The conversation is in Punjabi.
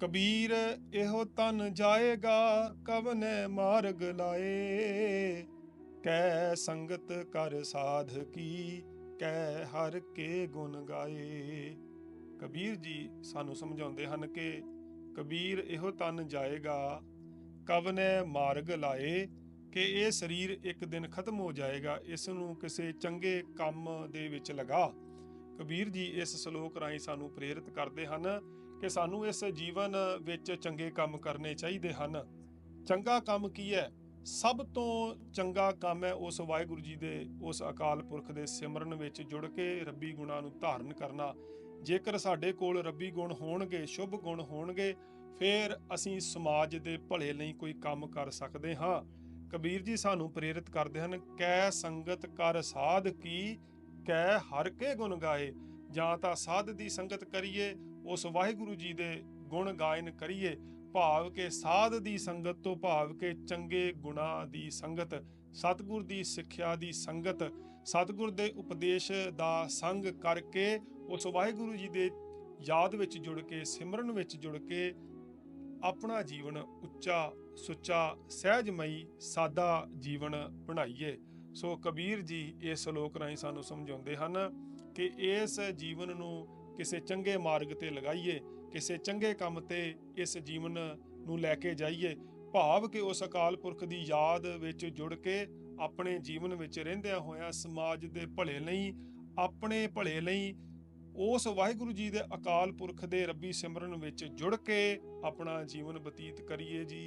ਕਬੀਰ, ਇਹੋ ਤਨ ਜਾਏਗਾ, ਕਵਨੇ ਮਾਰਗ ਲਾਏ। ਕੈ ਸੰਗਤ ਕਰ ਸਾਧ ਕੀ ਕੈ ਹਰ ਕੇ ਗੁਣ ਗਾਏ। ਕਬੀਰ ਜੀ ਸਾਨੂੰ ਸਮਝਾਉਂਦੇ ਹਨ ਕਿ ਕਬੀਰ ਇਹੋ ਤਨ ਜਾਏਗਾ, ਕਵਨੇ ਮਾਰਗ ਲਾਏ, ਕਿ ਇਹ ਸਰੀਰ ਇੱਕ ਦਿਨ ਖਤਮ ਹੋ ਜਾਏਗਾ ਇਸ ਨੂੰ ਕਿਸੇ ਚੰਗੇ ਕੰਮ ਦੇ ਵਿੱਚ ਲਗਾ। ਕਬੀਰ ਜੀ ਇਸ ਸ਼ਲੋਕ ਰਾਹੀਂ ਸਾਨੂੰ ਪ੍ਰੇਰਿਤ ਕਰਦੇ ਹਨ ਕਿ ਸਾਨੂੰ ਇਸ ਜੀਵਨ ਵਿੱਚ ਚੰਗੇ ਕੰਮ ਕਰਨੇ ਚਾਹੀਦੇ ਹਨ। ਚੰਗਾ ਕੰਮ ਕੀ ਹੈ? ਸਭ ਤੋਂ ਚੰਗਾ ਕੰਮ ਹੈ ਉਸ ਵਾਹਿਗੁਰੂ ਜੀ ਦੇ, ਉਸ ਅਕਾਲ ਪੁਰਖ ਦੇ ਸਿਮਰਨ ਵਿੱਚ ਜੁੜ ਕੇ ਰੱਬੀ ਗੁਣਾਂ ਨੂੰ ਧਾਰਨ ਕਰਨਾ। ਜੇਕਰ ਸਾਡੇ ਕੋਲ ਰੱਬੀ ਗੁਣ ਹੋਣਗੇ, ਸ਼ੁਭ ਗੁਣ ਹੋਣਗੇ, ਫਿਰ ਅਸੀਂ ਸਮਾਜ ਦੇ ਭਲੇ ਲਈ ਕੋਈ ਕੰਮ ਕਰ ਸਕਦੇ ਹਾਂ। ਕਬੀਰ ਜੀ ਸਾਨੂੰ ਪ੍ਰੇਰਿਤ ਕਰਦੇ ਹਨ, ਕੈ ਸੰਗਤ ਕਰ ਸਾਧ ਕੀ, ਕੈ ਹਰ ਕੇ ਗੁਣ ਗਾਏ। ਜਾਂ ਤਾਂ ਸਾਧ ਦੀ ਸੰਗਤ ਕਰੀਏ, ਉਸ ਵਾਹਿਗੁਰੂ ਜੀ ਦੇ ਗੁਣ ਗਾਇਨ ਕਰੀਏ, ਭਾਵ ਕਿ ਸਾਧ ਦੀ ਸੰਗਤ ਤੋਂ ਭਾਵ ਕਿ ਚੰਗੇ ਗੁਣਾ ਦੀ ਸੰਗਤ, ਸਤਿਗੁਰ ਦੀ ਸਿੱਖਿਆ ਦੀ ਸੰਗਤ, ਸਤਿਗੁਰ ਦੇ ਉਪਦੇਸ਼ ਦਾ ਸੰਗ ਕਰਕੇ ਉਸ ਵਾਹਿਗੁਰੂ ਜੀ ਦੇ ਯਾਦ ਵਿੱਚ ਜੁੜ ਕੇ, ਸਿਮਰਨ ਵਿੱਚ ਜੁੜ ਕੇ ਆਪਣਾ ਜੀਵਨ ਉੱਚਾ ਸੁੱਚਾ, ਸਹਿਜਮਈ, ਸਾਦਾ ਜੀਵਨ ਬਣਾਈਏ। ਸੋ ਕਬੀਰ ਜੀ, ਇਹ ਸ਼ਲੋਕ ਰਾਹੀਂ ਸਾਨੂੰ ਸਮਝਾਉਂਦੇ ਹਨ ਕਿ ਇਸ ਜੀਵਨ ਨੂੰ ਕਿਸੇ ਚੰਗੇ ਮਾਰਗ ਤੇ ਲਗਾਈਏ, ਕਿਸੇ ਚੰਗੇ ਕੰਮ ਤੇ ਇਸ ਜੀਵਨ ਨੂੰ ਲੈ ਕੇ ਜਾਈਏ। ਭਾਵ ਕਿ ਉਸ ਅਕਾਲ ਪੁਰਖ ਦੀ ਯਾਦ ਵਿੱਚ ਜੁੜ ਕੇ ਆਪਣੇ ਜੀਵਨ ਵਿੱਚ ਰਹਿੰਦਿਆਂ ਹੋਇਆਂ ਸਮਾਜ ਦੇ ਭਲੇ ਲਈ, ਆਪਣੇ ਭਲੇ ਲਈ ਉਸ ਵਾਹਿਗੁਰੂ ਜੀ ਦੇ ਅਕਾਲ ਪੁਰਖ ਦੇ ਰੱਬੀ ਸਿਮਰਨ ਵਿੱਚ ਜੁੜ ਕੇ ਆਪਣਾ ਜੀਵਨ ਬਤੀਤ ਕਰੀਏ ਜੀ।